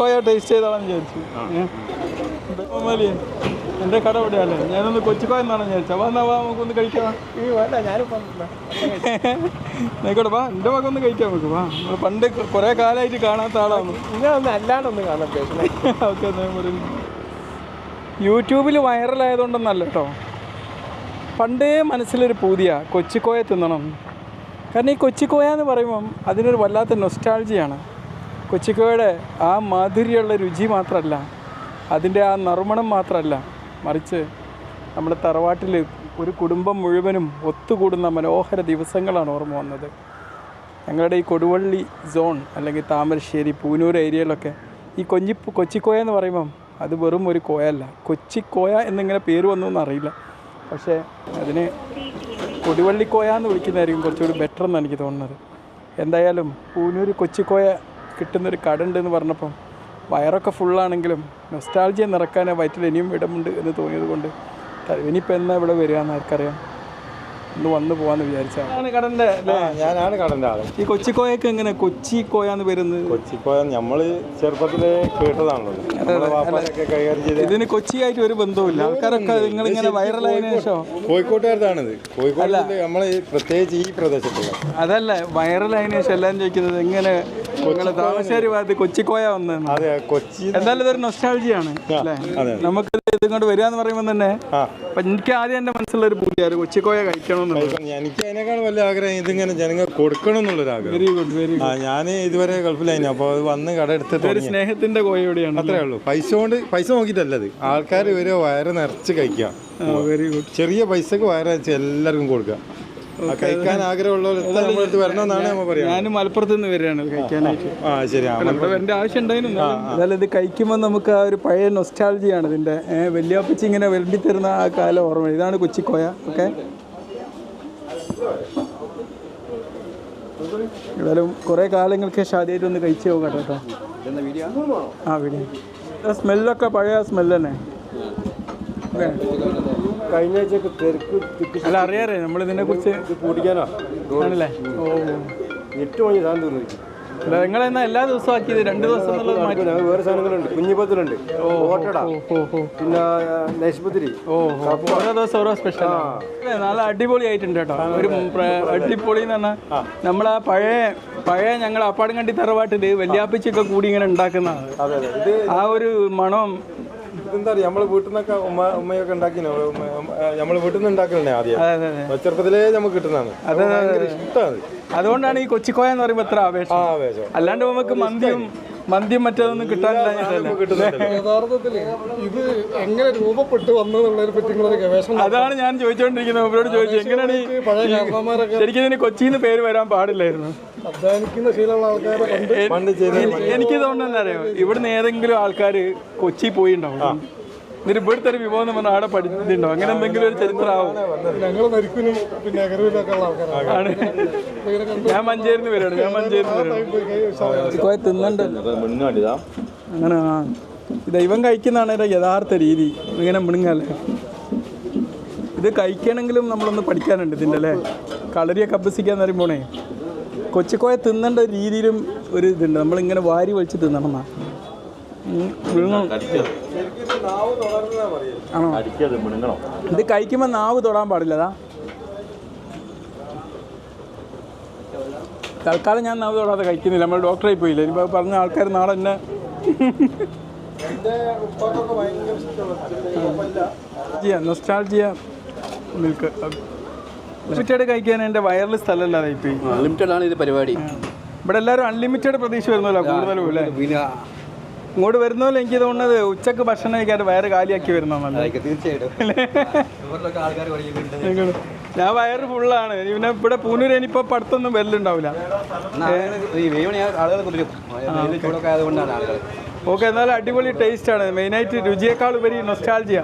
കൊച്ചിക്കോയ taste ചെയ്താണെന്ന് വിചാരിച്ചു. എന്റെ എന്റെ കട എവിടെയാണ് ഞാനൊന്ന് കൊച്ചിക്കോയ എന്നാണ് വിചാരിച്ചത് വാ എന്നാ നമുക്കൊന്ന് കഴിക്കാം ആയിക്കോട്ടെ വാ എന്റെ മകൊന്ന് ഒന്ന് കഴിക്കാം നമുക്ക് വാ. നമ്മൾ പണ്ട് കുറേ കാലമായിട്ട് കാണാത്ത ആളാണ്. നിങ്ങളൊന്ന് അല്ലാണ്ടൊന്ന് കാണാൻ ഓക്കെ യൂട്യൂബിൽ വൈറലായതുകൊണ്ടൊന്നല്ല കേട്ടോ പണ്ടേ മനസ്സിലൊരു പൂതിയ കൊച്ചിക്കോയ തിന്നണം. കാരണം ഈ കൊച്ചിക്കോയ എന്ന് പറയുമ്പം അതിനൊരു വല്ലാത്ത നൊസ്റ്റാൾജിയാണ് കൊച്ചിക്കോയുടെ ആ മാധുര്യമുള്ള രുചി മാത്രമല്ല അതിന്റെ ആ നറുമണം മാത്രമല്ല മറിച്ച് നമ്മുടെ തറവാട്ടിൽ ഒരു കുടുംബം മുഴുവനും ഒത്തുകൂടുന്ന മനോഹര ദിവസങ്ങളാണ് ഓർമ്മ വന്നത്. ഞങ്ങളുടെ ഈ കൊടുവള്ളി സോൺ അല്ലെങ്കിൽ താമരശ്ശേരി പൂനൂർ ഏരിയയിലൊക്കെ ഈ കൊഞ്ചി കൊച്ചിക്കോയ എന്ന് പറയുമ്പം അത് വെറും ഒരു കോയല്ല കൊച്ചിക്കോയ എന്നിങ്ങനെ പേര് വന്നു എന്നറിയില്ല പക്ഷേ അതിന് കൊടുവള്ളിക്കോയ എന്ന് വിളിക്കുന്നതായിരിക്കും കുറച്ചുകൂടി ബെറ്റർ എന്നാണ് എനിക്ക് തോന്നുന്നത്. എന്തായാലും പൂനൂർ കൊച്ചിക്കോയ കിട്ടുന്നൊരു കട ഉണ്ടെന്ന് പറഞ്ഞപ്പം വയറൊക്കെ ഫുള്ളാണെങ്കിലും നൊസ്റ്റാൾജിയെ നിറക്കാൻ വയറ്റിൽ ഇനിയും ഇടമുണ്ട് എന്ന് തോന്നിയത് കൊണ്ട് ഇനിയിപ്പോൾ എന്നാ ഇവിടെ വരിക എന്ന് ആർക്കറിയാം. ഒന്ന് വന്നു പോകാമെന്ന് വിചാരിച്ചാണ് അല്ലേ ഞാനാണ് കടന്റെ ആൾ. ഈ കൊച്ചിക്കോയൊക്കെ എങ്ങനെ കൊച്ചി കോയ എന്ന് വരുന്നത്? കൊച്ചിക്കോയ നമ്മൾ ചെറുപ്പത്തിൽ കേട്ടതാണല്ലോ. ഇതിന് കൊച്ചിയായിട്ട് ഒരു ബന്ധവുമില്ല. ആൾക്കാരൊക്കെ നിങ്ങൾ ഇങ്ങനെ വൈറലായതിനു ശേഷം. കോഴിക്കോട്ടുകാരതാണിത് കോഴിക്കോട് നമ്മൾ ഈ പ്രത്യേകിച്ച് ഈ പ്രദേശത്തുള്ള അതല്ല വൈറലായതിനു ശേഷം എല്ലാം ചോദിക്കുന്നത് എങ്ങനെ നിങ്ങൾ താമരശ്ശേരി ഭാഗത്ത് കൊച്ചിക്കോയ വന്നതെന്ന്. അതെ കൊച്ചി എന്തായാലും ഇതൊരു നൊസ്റ്റാൾജിയാണ് അല്ലേ. നമുക്ക് ഇത് ഇങ്ങോട്ട് വരിക എന്ന് പറയുമ്പോൾ തന്നെ അപ്പൊ എനിക്ക് ആദ്യം എന്റെ മനസ്സിലുള്ള ഒരു പൂതിയായിരുന്നു കൊച്ചിക്കോയ കഴിക്കണമെന്നുള്ളത് എനിക്ക് അതിനേക്കാൾ വലിയ ആഗ്രഹം ഇതിങ്ങനെ ജനങ്ങൾ കൊടുക്കണം എന്നുള്ളൊരു ആഗ്രഹം വെരി ഗുഡ് വെരി ഗുഡ് ഞാൻ ഇതുവരെ ഗൾഫിലായിരുന്നു അപ്പോൾ അത് വന്ന് കട എടുത്തിട്ട് ഒരു സ്നേഹത്തിന്റെ കോയ കൂടിയാണ് അത്രേ ഉള്ളൂ. പൈസ കൊണ്ട് പൈസ നോക്കിയിട്ടല്ലത് ആൾക്കാർ ഒരു വയറ് നിറച്ച് കഴിക്കാം വെരി ഗുഡ് ചെറിയ പൈസക്ക് വയറ് നിറച്ച് എല്ലാവർക്കും കൊടുക്കുക. ആ കഴിക്കാൻ അടുത്ത് വരണമെന്നാണ് നമ്മൾ ഞാൻ മലപ്പുറത്ത് നിന്ന് വരികയാണ് കഴിക്കാനായിട്ട്. ആ ശരി ആ ഇവിടെ വരേണ്ട ആവശ്യം ഉണ്ടായിരുന്നു ഇത് കഴിക്കുമ്പോൾ നമുക്ക് ആ ഒരു പഴയ നൊസ്റ്റാൾജിയാണ് ഇതിന്റെ. വലിയപ്പച്ചി ഇങ്ങനെ വെള്ളി തരുന്ന ആ കാലം ഓർമ്മ ഇതാണ് കൊച്ചിക്കോയ ഓക്കെ? ഏതായാലും കുറേ കാലങ്ങൾക്ക് ശേഷം ആദ്യമായിട്ട് ഒന്ന് കഴിച്ചു പോകാം കേട്ടോ. ആ വീഡിയോ സ്മെല്ലൊക്കെ പഴയ സ്മെല്ല് തന്നെ? കഴിഞ്ഞ ആഴ്ചയൊക്കെ തിരക്ക് അല്ല അറിയാറേ നമ്മളിതിനെ കുറിച്ച് കുടിക്കാനാ ആണല്ലേ? ഓ എട്ട് മണി സാധനം തീർന്നു അല്ല നിങ്ങളെന്നാ എല്ലാ ദിവസവും ആക്കിയത്? രണ്ട് ദിവസം എന്നുള്ളത് മാറ്റി ഞങ്ങൾ വേറെ സാധനങ്ങളുണ്ട്. കുഞ്ഞിപ്പത്തിലുണ്ട്. ഓട്ടട പിന്നെ നൈസ്പത്തിരി. ഓ ഓരോ ദിവസം ഓരോ സ്പെഷ്യൽ നല്ല അടിപൊളി ആയിട്ടുണ്ട് കേട്ടോ. ഒരു അടിപൊളി. എന്ന് പറഞ്ഞാൽ നമ്മളാ പഴയ പഴയ ഞങ്ങൾ അപ്പാടും കണ്ടി തറവാട്ടിൽ വല്യാപ്പിച്ചൊക്കെ കൂടി ഇങ്ങനെ അതെ ആ ഒരു മണം ഇതെന്താ അറിയാം നമ്മൾ വീട്ടിൽ നിന്നൊക്കെ ഉമ്മ ഉമ്മയൊക്കെ ഉണ്ടാക്കി നമ്മൾ വീട്ടിൽ നിന്ന് ഉണ്ടാക്കലേ ആദ്യം. ചെറുപ്പത്തിലേ നമുക്ക് കിട്ടുന്നതാണ്. അതെ, ഇഷ്ടമാണ് അതുകൊണ്ടാണ് ഈ കൊച്ചിക്കോയ എന്ന് പറയുമ്പോൾ എത്ര ആവേശം. അല്ലാണ്ട് നമുക്ക് മന്തിയും മന്തിയും മറ്റേതൊന്നും കിട്ടാനില്ല യഥാർത്ഥത്തിൽ ഇത് എങ്ങനെ രൂപപ്പെട്ടു വന്നതിനുള്ളതിനെ പറ്റി നിങ്ങളൊരു ഗവേഷണം അതാണ് ഞാൻ ചോദിച്ചുകൊണ്ടിരിക്കുന്നത് അവരോട് ചോദിച്ചു എങ്ങനെയാണ് ഈ പഴയ കാരണവന്മാരൊക്കെ ശരിക്കും ഇതിന് കൊച്ചിന്ന് പേര് വരാൻ പാടില്ലായിരുന്നു. അധ്വാനിക്കുന്ന ശീലമുള്ള ആൾക്കാരെ എനി- എനിക്ക് തോന്നുന്നത് അറിയോ? ഇവിടുന്ന് ഏതെങ്കിലും ആൾക്കാർ കൊച്ചി പോയിണ്ടാവും എന്നിട്ട് ഇവിടുത്തെ ഒരു വിഭവം നമ്മൾ ആടെ പഠിച്ചിട്ടുണ്ടോ? അങ്ങനെ എന്തെങ്കിലും ഒരു ചരിത്രമാവും ഞങ്ങൾ പിന്നെ ആണ്. ഞാൻ മഞ്ചേരിന്ന് വരാണ് ഞാൻ മഞ്ചേരിന്ന് അങ്ങനെ ആ. ദൈവം കഴിക്കുന്നതാണ് ഇതിന്റെ യഥാർത്ഥ രീതി. ഇങ്ങനെ മുണുങ്ങല്ലേ ഇത് കഴിക്കണമെങ്കിലും നമ്മളൊന്ന് പഠിക്കാനുണ്ട് ഇതിന്റെ അല്ലേ? കളരിയൊക്കെ അഭ്യസിക്കാന്ന് പറയുമ്പോണേ കൊച്ചിക്കോയ തിന്നേണ്ട ഒരു രീതിയിലും ഒരു ഇതുണ്ട്. നമ്മളിങ്ങനെ വാരി വലിച്ച് തിന്നണം എന്നാ. ഉം, വിഴുങ്ങണം. ആണോ? ഇത് കഴിക്കുമ്പോൾ നാവ് തൊടാൻ പാടില്ലതാ? തൽക്കാലം ഞാൻ നാവ് തൊടാതെ കഴിക്കുന്നില്ല. നമ്മൾ ഡോക്ടറെ പോയില്ല? ഇനി പറഞ്ഞ ആൾക്കാർ നാളെ എന്നെ നൊസ്റ്റാൾജിയ മിൽക്ക് ലിമിറ്റഡ് കഴിക്കാൻ എന്റെ വയറിൽ സ്ഥലമല്ലാതെ അൺലിമിറ്റഡ് ആണ് ഇത് പരിപാടി. ഇവിടെ എല്ലാവരും അൺലിമിറ്റഡ് പ്രതീക്ഷ വരുന്നല്ലോ കൂടുതലും അല്ലേ? ഇങ്ങോട്ട് വരുന്നതല്ല എനിക്ക് തോന്നുന്നത് ഉച്ചയ്ക്ക് ഭക്ഷണം കഴിക്കാൻ വയറ് കാലിയാക്കി വരുന്ന തീർച്ചയായിട്ടും. ഞാൻ വയറ് ഫുള്ളാണ്. പിന്നെ ഇവിടെ പൂനൂര് ഇനിയിപ്പോ പടുത്തൊന്നും വരലുണ്ടാവില്ല. ആളുകൾ ഓക്കെ. എന്നാലും അടിപൊളി ടേസ്റ്റ് ആണ്. മെയിനായിട്ട് രുചിയേക്കാൾ ഉപരി നൊസ്റ്റാൾജിയ